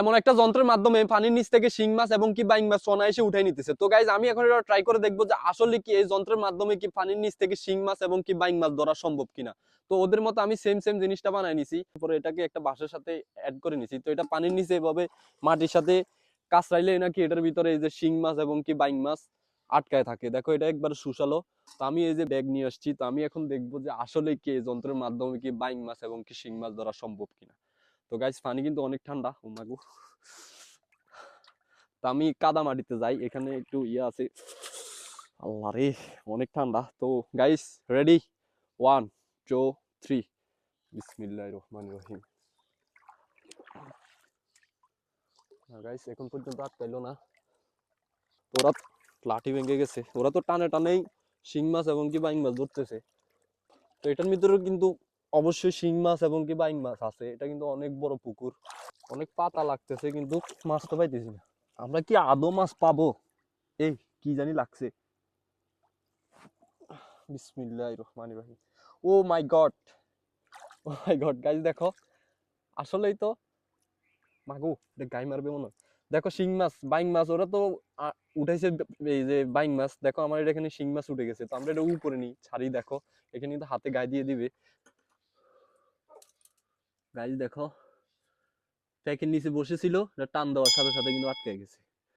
এমন একটা যন্ত্রের মাধ্যমে পানির নিচ থেকে শিং মাছ এবং কি বাইং মাছ সোনা এসে উঠাই নিতেছে। তো গাইজ আমি এখন এটা ট্রাই করে দেখব যে আসলে কি এই যন্ত্রের মাধ্যমে কি পানির নিচ থেকে শিং মাছ এবং কি বাইং মাছ ধরা সম্ভব কিনা। তো ওদের মতো আমি সেম সেম জিনিসটা বানাই নিছি। পরে এটাকে একটা বাঁশের সাথে অ্যাড করে নিছি। তো এটা পানির নিচে এভাবে মাটির সাথে কাঁচরাইলে নাকি এটার ভিতরে এই যে শিং মাছ এবং কি বাইং মাছ আটকায় থাকে। দেখো এটা একবার সুশালো তো আমি এই যে ব্যাগ নিয়ে আসছি। তো আমি এখন দেখব যে আসলে কি এই যন্ত্রের মাধ্যমে কি বাইং মাছ এবং কি শিং মাছ ধরা সম্ভব কিনা। তো গাইজ পানি কিন্তু অনেক ঠান্ডা ও মাগো তো আমি কাদা মাটিতে যাই, এখানে একটু ইয়ে আছে। আল্লাহ রে, অনেক ঠান্ডা। তো guys ready one two three বিসমিল্লাহ রহমান রহিম। গাইস এখন পর্যন্ত আটকাইলো না। ওরা লাঠি ভেঙে গেছে। ওরা তো টানে টানেই শিং মাছ এবং কি বাইং মাছ ধরতেছে। তো এটার ভিতরে কিন্তু অবশ্যই শিং মাছ এবং কি বাইং মাছ আছে। এটা কিন্তু অনেক বড় পুকুর। অনেক পাতা লাগতেছে কিন্তু মাছ তো পাইতেছি না। আমরা কি আদৌ মাছ পাবো? এই, কি জানি লাগছে। ও my god. Oh my god guys দেখো। আসলেই তো মাগু গাই মারবে মনে হয়। দেখো শিং মাছ বাইং মাছ, ওরা তো ব- এই যে বাইং মাছ। দেখো আমার এটা এখানে শিং মাছ উঠে গেছে। তো আমরা এটা উপরে নিই, ছাড়ি দেখো। এখানে কিন্তু হাতে গায়ে দিয়ে দিবে। গাইজ দেখো। প্যাকের নিচে বসেছিল টান দেওয়ার সাথে সাথে কিন্তু আটকে গেছে।